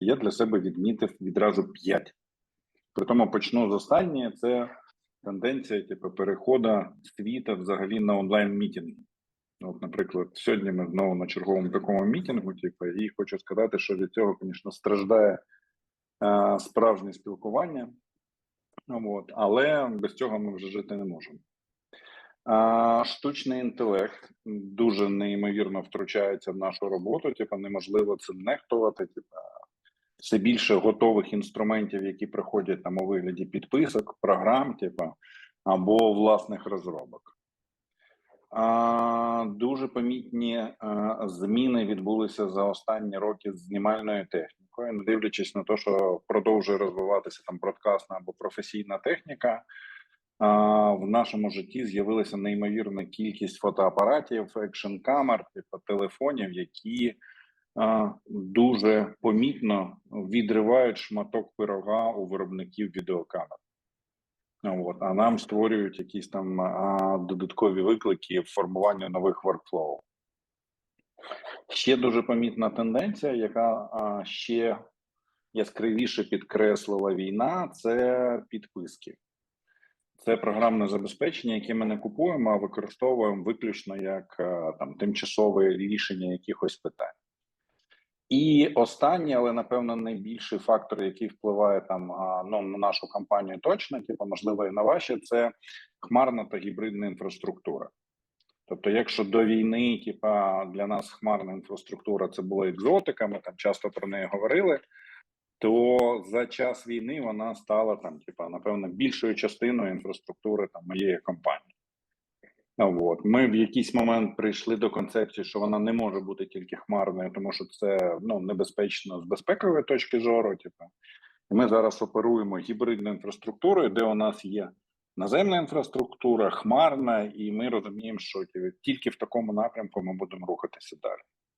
Я для себе відмітив відразу п'ять. Притому почну з останньої. Це тенденція, типу, переходу світа взагалі на онлайн-мітинги. От, наприклад, сьогодні ми знову на черговому такому мітингу, типу, і хочу сказати, що від цього, звісно, страждає е, справжнє спілкування. От, але без цього ми вже жити не можемо. А, штучний інтелект дуже неймовірно втручається в нашу роботу. Типу, неможливо цим нехтувати. Типу, все більше готових інструментів, які приходять там у вигляді підписок, програм, типу, або власних розробок. А, дуже помітні а, зміни відбулися за останні роки з знімальною технікою, не дивлячись на те, що продовжує розвиватися там бродкасна або професійна техніка. А, в нашому житті з'явилася неймовірна кількість фотоапаратів, екшн камер, типу телефонів, які дуже помітно відривають шматок пирога у виробників відеокамер. От, а нам створюють якісь там а, додаткові виклики в формуванні нових воркфлоу. Ще дуже помітна тенденція, яка а, ще яскравіше підкреслила війна, це підписки. Це програмне забезпечення, яке ми не купуємо, а використовуємо виключно як а, там тимчасове рішення якихось питань. І останній, але напевно найбільший фактор, який впливає там ну, на нашу компанію, точно, типу, можливо, і на ваші, це хмарна та гібридна інфраструктура. Тобто, якщо до війни, типа для нас хмарна інфраструктура це була екзотика, ми там часто про неї говорили. То за час війни вона стала там, типа, напевно, більшою частиною інфраструктури там моєї компанії. От. Ми в якийсь момент прийшли до концепції, що вона не може бути тільки хмарною, тому що це ну, небезпечно з безпекової точки зору. Типу. Ми зараз оперуємо гібридною інфраструктурою, де у нас є наземна інфраструктура, хмарна, і ми розуміємо, що тільки в такому напрямку ми будемо рухатися далі.